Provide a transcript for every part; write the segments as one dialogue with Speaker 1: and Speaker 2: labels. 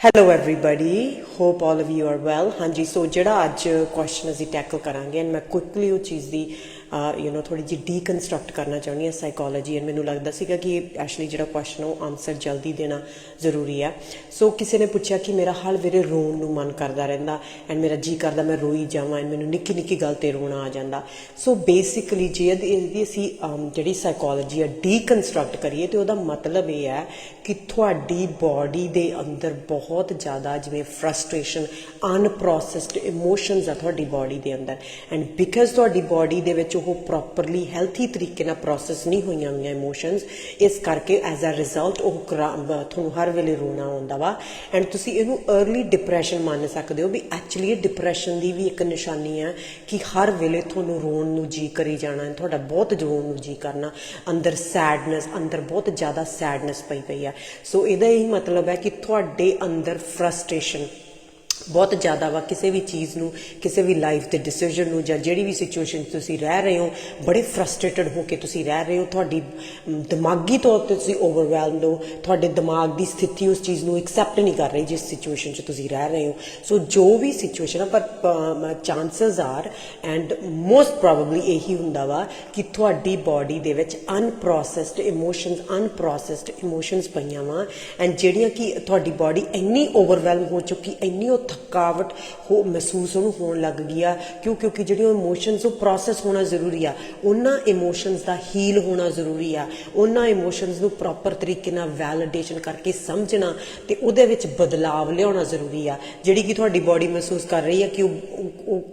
Speaker 1: hello everybody hope all of you are well ਹਾਂਜੀ so ਜਿਹੜਾ ਅੱਜ ਕੁਐਸਚਨ ਅਸੀਂ ਟੈਕਲ ਕਰਾਂਗੇ ਐਂਡ ਮੈਂ ਕੁਇਕਲੀ ਉਹ ਚੀਜ਼ ਦੀ ਯੂ نو ਥੋੜੀ ਜਿਹੀ ਡੀਕਨਸਟਰਕਟ ਕਰਨਾ ਚਾਹੁੰਦੀ ਹਾਂ ਸਾਈਕੋਲੋਜੀ ਐਂਡ ਮੈਨੂੰ ਲੱਗਦਾ ਸੀਗਾ ਕਿ ਐਕਚੁਅਲੀ ਜਿਹੜਾ ਕੁਐਸਚਨ ਉਹ ਆਨਸਰ ਜਲਦੀ ਦੇਣਾ ਜ਼ਰੂਰੀ ਹੈ ਸੋ ਕਿਸੇ ਨੇ ਪੁੱਛਿਆ ਕਿ ਮੇਰਾ ਹਰ ਵੇਲੇ ਰੋਣ ਨੂੰ ਮਨ ਕਰਦਾ ਰਹਿੰਦਾ ਐਂਡ ਮੇਰਾ ਜੀ ਕਰਦਾ ਮੈਂ ਰੋਈ ਜਾਵਾਂ ਐਂਡ ਮੈਨੂੰ ਨਿੱਕੀ ਨਿੱਕੀ ਗੱਲ ਤੇ ਰੋਣਾ ਆ ਜਾਂਦਾ। ਸੋ ਬੇਸਿਕਲੀ ਜੇ ਇਹਦੀ ਅਸੀਂ ਜਿਹੜੀ ਸਾਈਕੋਲੋਜੀ ਹੈ ਡੀਕਨਸਟਰਕਟ ਕਰੀਏ ਤੇ ਉਹਦਾ ਮਤਲਬ ਇਹ ਹੈ ਕਿ ਤੁਹਾਡੀ ਬਾਡੀ ਦੇ ਅੰਦਰ ਬਹੁਤ ਜ਼ਿਆਦਾ ਜਿਵੇਂ ਫਰਸਟ੍ਰੇਸ਼ਨ ਅਨਪ੍ਰੋਸੈਸਡ ਇਮੋਸ਼ਨਸ ਆ ਤੁਹਾਡੀ ਬਾਡੀ ਦੇ ਅੰਦਰ। ਐਂਡ ਬਿਕਾਜ਼ ਤੁਹਾਡੀ ਬਾਡੀ ਦੇ ਵਿੱਚ ਉਹ ਪ੍ਰੋਪਰਲੀ ਹੈਲਥੀ ਤਰੀਕੇ ਨਾਲ ਪ੍ਰੋਸੈਸ ਨਹੀਂ ਹੋਈਆਂ ਹੋਈਆਂ ਇਮੋਸ਼ਨਸ ਇਸ ਕਰਕੇ ਐਜ਼ ਅ ਰਿਜ਼ਲਟ ਉਹ ਕਰਾ- ਤੁਹਾਨੂੰ ਹਰ ਵੇਲੇ ਰੋਣਾ ਆਉਂਦਾ ਵਾ। ਐਂਡ ਤੁਸੀਂ ਇਹਨੂੰ अर्ਲੀ ਡਿਪਰੈਸ਼ਨ ਮੰਨ ਸਕਦੇ ਹੋ ਵੀ ਐਕਚੁਅਲੀ ਇਹ ਡਿਪਰੈਸ਼ਨ ਦੀ ਵੀ ਇੱਕ ਨਿਸ਼ਾਨੀ ਹੈ ਕਿ ਹਰ ਵੇਲੇ ਤੁਹਾਨੂੰ ਰੋਣ ਨੂੰ ਜੀ ਕਰੀ ਜਾਣਾ ਹੈ ਤੁਹਾਡਾ ਬਹੁਤ ਰੋਣ ਨੂੰ ਜੀ ਕਰਨਾ, ਅੰਦਰ ਸੈਡਨੈਸ ਅੰਦਰ ਬਹੁਤ ਜ਼ਿਆਦਾ ਸੈਡਨੈਸ ਪਈ ਪਈ ਹੈ ਸੋ ਇਹਦਾ ਇਹ ਮਤਲਬ ਹੈ ਕਿ ਤੁਹਾਡੇ ਅੰਦਰ ਫਰਸਟ੍ਰੇਸ਼ਨ ਬਹੁਤ ਜ਼ਿਆਦਾ ਵਾ, ਕਿਸੇ ਵੀ ਚੀਜ਼ ਨੂੰ, ਕਿਸੇ ਵੀ ਲਾਈਫ ਦੇ ਡਿਸੀਜਨ ਨੂੰ ਜਾਂ ਜਿਹੜੀ ਵੀ ਸਿਚੁਏਸ਼ਨ ਤੁਸੀਂ ਰਹਿ ਰਹੇ ਹੋ, ਬੜੇ ਫਰਸਟ੍ਰੇਟਡ ਹੋ ਕੇ ਤੁਸੀਂ ਰਹਿ ਰਹੇ ਹੋ, ਤੁਹਾਡੀ ਦਿਮਾਗੀ ਤੌਰ ਤੇ ਤੁਸੀਂ ਓਵਰਵੈਲਮਡ ਹੋ, ਤੁਹਾਡੇ ਦਿਮਾਗ ਦੀ ਸਥਿਤੀ ਉਸ ਚੀਜ਼ ਨੂੰ ਐਕਸੈਪਟ ਨਹੀਂ ਕਰ ਰਹੀ ਜਿਸ ਸਿਚੁਏਸ਼ਨ 'ਚ ਤੁਸੀਂ ਰਹਿ ਰਹੇ ਹੋ। ਸੋ ਜੋ ਵੀ ਸਿਚੁਏਸ਼ਨ ਆ, ਪਰ chances are and most probably ਇਹੀ ਹੁੰਦਾ ਵਾ ਕਿ ਤੁਹਾਡੀ ਬਾਡੀ ਦੇ ਵਿੱਚ ਅਨਪ੍ਰੋਸੈਸਡ ਇਮੋਸ਼ਨਸ ਅਨਪ੍ਰੋਸੈਸਡ ਇਮੋਸ਼ਨਸ ਪਈਆਂ ਵਾ ਐਂਡ ਜਿਹੜੀਆਂ ਕਿ ਤੁਹਾਡੀ ਬਾਡੀ ਇੰਨੀ ਓਵਰਵੈਲਮ ਹੋ ਚੁੱਕੀ, ਇੰਨੀ ਉਹ ਥਕਾਵਟ ਹੋ ਮਹਿਸੂਸ ਉਹਨੂੰ ਹੋਣ ਲੱਗ ਗਈ ਆ। ਕਿਉਂ? ਕਿਉਂਕਿ ਜਿਹੜੀਆਂ ਇਮੋਸ਼ਨਸ ਉਹ ਪ੍ਰੋਸੈਸ ਹੋਣਾ ਜ਼ਰੂਰੀ ਆ। ਉਹਨਾਂ ਇਮੋਸ਼ਨਸ ਦਾ ਹੀਲ ਹੋਣਾ ਜ਼ਰੂਰੀ ਆ। ਉਹਨਾਂ ਇਮੋਸ਼ਨਸ ਨੂੰ ਪ੍ਰੋਪਰ ਤਰੀਕੇ ਨਾਲ ਵੈਲੀਡੇਸ਼ਨ ਕਰਕੇ ਸਮਝਣਾ ਤੇ ਉਹਦੇ ਵਿੱਚ ਬਦਲਾਵ ਲਿਆਉਣਾ ਜ਼ਰੂਰੀ ਆ। ਜਿਹੜੀ ਕਿ ਤੁਹਾਡੀ ਬਾਡੀ ਮਹਿਸੂਸ ਕਰ ਰਹੀ ਆ ਕਿ ਉਹ,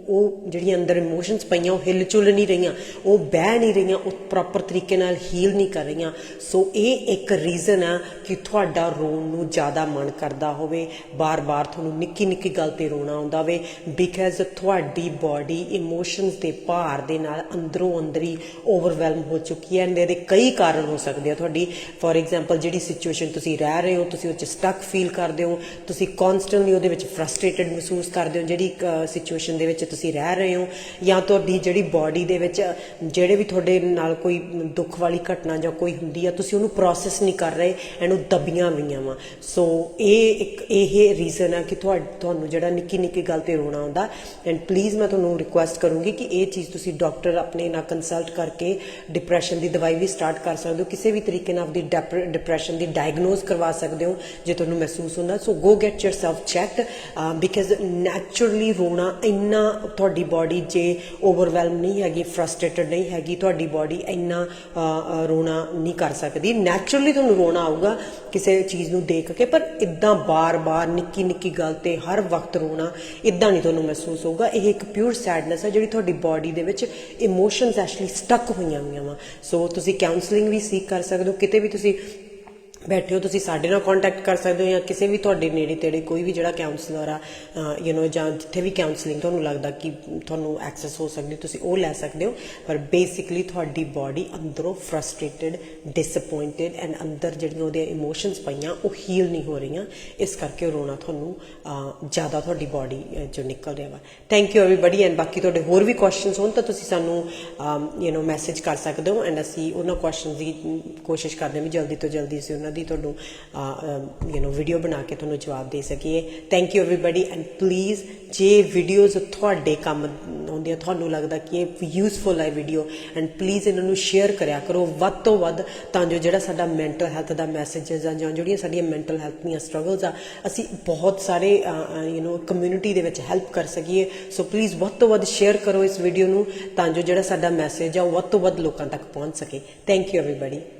Speaker 1: ਉਹ- ਜਿਹੜੀਆਂ ਅੰਦਰ ਇਮੋਸ਼ਨਸ ਪਈਆਂ, ਉਹ ਹਿਲ ਚੁੱਲ ਨਹੀਂ ਰਹੀਆਂ, ਉਹ ਬਹਿ ਨਹੀਂ ਰਹੀਆਂ, ਉਹ ਪ੍ਰੋਪਰ ਤਰੀਕੇ ਨਾਲ ਹੀਲ ਨਹੀਂ ਕਰ ਰਹੀਆਂ। ਸੋ ਇਹ ਇੱਕ ਰੀਜ਼ਨ ਆ ਕਿ ਤੁਹਾਡਾ ਰੋਣ ਨੂੰ ਜ਼ਿਆਦਾ ਮਨ ਕਰਦਾ ਹੋਵੇ। ਬਾਰ-ਬਾਰ ਤੁਹਾਨੂੰ ਨਿੱਕੀ ਨਿੱਕੀ ਗੱਲ ਤੇ ਰੋਣਾ ਆਉਂਦਾ ਵੇ ਬਿਕਾਜ਼ ਤੁਹਾਡੀ ਬਾਡੀ ਇਮੋਸ਼ਨਸ ਦੇ ਭਾਰ ਦੇ ਨਾਲ ਅੰਦਰੋਂ ਅੰਦਰੀ ਓਵਰਵੈਲਮ ਹੋ ਚੁੱਕੀ ਹੈ ਐਂਡ ਇਹਦੇ ਕਈ ਕਾਰਨ ਹੋ ਸਕਦੇ ਆ ਤੁਹਾਡੀ। ਫੋਰ ਐਗਜ਼ਾਮਪਲ ਜਿਹੜੀ ਸਿਚੁਏਸ਼ਨ ਤੁਸੀਂ ਰਹਿ ਰਹੇ ਹੋ, ਤੁਸੀਂ ਉਹ ਚ ਸਟਕ ਫੀਲ ਕਰਦੇ ਹੋ, ਤੁਸੀਂ ਕਨਸਟੈਂਟਲੀ ਉਹਦੇ ਵਿੱਚ ਫਰਸਟ੍ਰੇਟਡ ਮਹਿਸੂਸ ਕਰਦੇ ਹੋ, ਜਿਹੜੀ ਸਿਚੁਏਸ਼ਨ ਦੇ ਵਿੱਚ ਤੁਸੀਂ ਰਹਿ ਰਹੇ ਹੋ, ਜਾਂ ਤੁਹਾਡੀ ਜਿਹੜੀ ਬਾਡੀ ਦੇ ਵਿੱਚ ਜਿਹੜੇ ਵੀ ਤੁਹਾਡੇ ਨਾਲ ਕੋਈ ਦੁੱਖ ਵਾਲੀ ਘਟਨਾ ਜਾਂ ਕੋਈ ਹੁੰਦੀ ਆ, ਤੁਸੀਂ ਉਹਨੂੰ ਪ੍ਰੋਸੈਸ ਨਹੀਂ ਕਰ ਰਹੇ ਐਂਡ ਉਹ ਦਬੀਆਂ ਹੋਈਆਂ ਵਾ। ਸੋ ਇਹ ਇੱਕ, ਇਹ ਰੀਜ਼ਨ ਆ ਕਿ ਤੁਹਾ- ਤੁਹਾਨੂੰ ਜਿਹੜਾ ਨਿੱਕੀ ਨਿੱਕੀ ਗੱਲ ਤੇ ਰੋਣਾ ਆਉਂਦਾ ਐਂਡ ਪਲੀਜ਼ ਮੈਂ ਤੁਹਾਨੂੰ ਰਿਕੁਐਸਟ ਕਰੂੰਗੀ ਕਿ ਇਹ ਚੀਜ਼ ਤੁਸੀਂ ਡਾਕਟਰ ਆਪਣੇ ਨਾਲ ਕੰਸਲਟ ਕਰਕੇ ਡਿਪਰੈਸ਼ਨ ਦੀ ਦਵਾਈ ਵੀ ਸਟਾਰਟ ਕਰ ਸਕਦੇ ਹੋ, ਕਿਸੇ ਵੀ ਤਰੀਕੇ ਨਾਲ ਆਪਦੀ ਡਿਪਰੈਸ਼ਨ ਦੀ ਡਾਇਗਨੋਸ ਕਰਵਾ ਸਕਦੇ ਹੋ, ਜੇ ਤੁਹਾਨੂੰ ਮਹਿਸੂਸ ਹੁੰਦਾ so go get yourself checked because naturally ਰੋਣਾ ਇੰਨਾ ਤੁਹਾਡੀ ਬਾਡੀ ਜੇ ਓਵਰਵੈਲਮ ਨਹੀਂ ਹੈਗੀ ਫਰਸਟ੍ਰੇਟਡ ਨਹੀਂ ਹੈਗੀ, ਤੁਹਾਡੀ ਬਾਡੀ ਇੰਨਾ ਰੋਣਾ ਨਹੀਂ ਕਰ ਸਕਦੀ। ਨੈਚੁਰਲੀ ਤੁਹਾਨੂੰ ਰੋਣਾ ਆਊਗਾ ਕਿਸੇ ਚੀਜ਼ ਨੂੰ ਦੇਖ ਕੇ, ਪਰ ਇਦਾਂ ਬਾਰ-ਬਾਰ ਨਿੱਕੀ ਨਿੱਕੀ ਗੱਲ ਤੇ ਹਰ ਹਰ ਵਕਤ ਰੋਣਾ ਇਦਾਂ ਨਹੀਂ ਤੁਹਾਨੂੰ ਮਹਿਸੂਸ ਹੋਊਗਾ। ਇਹ ਇੱਕ ਪਿਓਰ ਸੈਡਨੈਸ ਹੈ ਜਿਹੜੀ ਤੁਹਾਡੀ ਬਾਡੀ ਦੇ ਵਿੱਚ ਇਮੋਸ਼ਨਸ ਐਕਚੁਅਲੀ ਸਟਕ ਹੋਈਆਂ ਹੋਈਆਂ ਵਾ। ਸੋ ਤੁਸੀਂ ਕਾਉਂਸਲਿੰਗ ਵੀ ਸੀਕ ਕਰ ਸਕਦੇ ਹੋ, ਕਿਤੇ ਵੀ ਤੁਸੀਂ ਬੈਠੇ ਹੋ ਤੁਸੀਂ ਸਾਡੇ ਨਾਲ ਕੰਟੈਕਟ ਕਰ ਸਕਦੇ ਹੋ ਜਾਂ ਕਿਸੇ ਵੀ ਤੁਹਾਡੇ ਨੇੜੇ ਤੇੜੇ ਕੋਈ ਵੀ ਜਿਹੜਾ ਕਾਉਂਸਲਰ ਆ ਯੂ نو ਜਾਂ ਜਿੱਥੇ ਵੀ ਕਾਉਂਸਲਿੰਗ ਤੁਹਾਨੂੰ ਲੱਗਦਾ ਕਿ ਤੁਹਾਨੂੰ ਐਕਸੈਸ ਹੋ ਸਕਦੀ ਤੁਸੀਂ ਉਹ ਲੈ ਸਕਦੇ ਹੋ ਪਰ ਬੇਸਿਕਲੀ ਤੁਹਾਡੀ ਬਾਡੀ ਅੰਦਰੋਂ ਫਰਸਟ੍ਰੇਟਡ ਡਿਸਪਾਇੰਟਡ ਐਂਡ ਅੰਦਰ ਜਿਹੜੀਆਂ ਉਹਦੀਆਂ ਇਮੋਸ਼ਨਸ ਪਈਆਂ ਉਹ ਹੀਲ ਨਹੀਂ ਹੋ ਰਹੀਆਂ ਇਸ ਕਰਕੇ ਰੋਣਾ ਤੁਹਾਨੂੰ ਅਹ, ਜ਼ਿਆਦਾ ਤੁਹਾਡੀ ਬਾਡੀ ਚੋਂ ਨਿਕਲ ਰਿਹਾ ਵਾ ਥੈਂਕ ਯੂ ਐਵਰੀਬਾਡੀ ਐਂਡ ਬਾਕੀ ਤੁਹਾਡੇ ਹੋਰ ਵੀ ਕੁਐਸਚਨਸ ਹੋਣ ਤਾਂ ਤੁਸੀਂ ਸਾਨੂੰ ਯੂ نو ਮੈਸੇਜ ਕਰ ਸਕਦੇ ਹੋ ਐਂਡ ਅਸੀਂ ਉਹਨਾਂ ਕੁਐਸਚਨਸ ਦੀ ਅਮ, ਕੋਸ਼ਿਸ਼ ਕਰਦੇ ਹਾਂ ਵੀ ਜਲਦੀ ਤੋਂ ਜਲਦੀ ਅਸੀਂ ਉਹਨਾਂ ਤਰ੍ਹਾਂ ਦੀ ਤੁਹਾਨੂੰ ਯੂ نو ਵੀਡੀਓ ਬਣਾ ਕੇ ਤੁਹਾਨੂੰ ਜਵਾਬ ਦੇ ਸਕੀਏ। Thank you everyone and please ਜੇ ਵੀਡੀਓਜ਼ ਤੁਹਾਡੇ ਕੰਮ ਆਉਂਦੀਆਂ, ਤੁਹਾਨੂੰ ਲੱਗਦਾ ਕਿ ਇਹ ਯੂਸਫੁਲ ਹੈ ਵੀਡੀਓ ਐਂਡ ਪਲੀਜ਼ ਇਹਨਾਂ ਨੂੰ ਸ਼ੇਅਰ ਕਰਿਆ ਕਰੋ। ਵੱਧ ਤੋਂ ਵੱਧ, ਤਾਂ ਜੋ ਜਿਹੜਾ ਸਾਡਾ ਮੈਂਟਲ ਹੈਲਥ ਦਾ ਮੈਸੇਜ ਜਾਂ ਜਿਹੜੀਆਂ ਸਾਡੀਆਂ ਮੈਂਟਲ ਹੈਲਥ ਦੀਆਂ ਸਟਰਗਲਸ ਆ, ਅਸੀਂ ਬਹੁਤ ਸਾਰੇ ਯੂ نو ਕਮਿਊਨਿਟੀ ਦੇ ਵਿੱਚ ਹੈਲਪ ਕਰ ਸਕੀਏ। ਸੋ ਪਲੀਜ਼ ਵੱਧ ਤੋਂ ਵੱਧ ਸ਼ੇਅਰ ਕਰੋ ਇਸ ਵੀਡੀਓ ਨੂੰ, ਤਾਂ ਜੋ ਜਿਹੜਾ ਸਾਡਾ ਮੈਸੇਜ ਆ, ਉਹ ਵੱਧ ਤੋਂ ਵੱਧ ਲੋਕਾਂ ਤੱਕ ਪਹੁੰਚ ਸਕੇ। Thank you everyone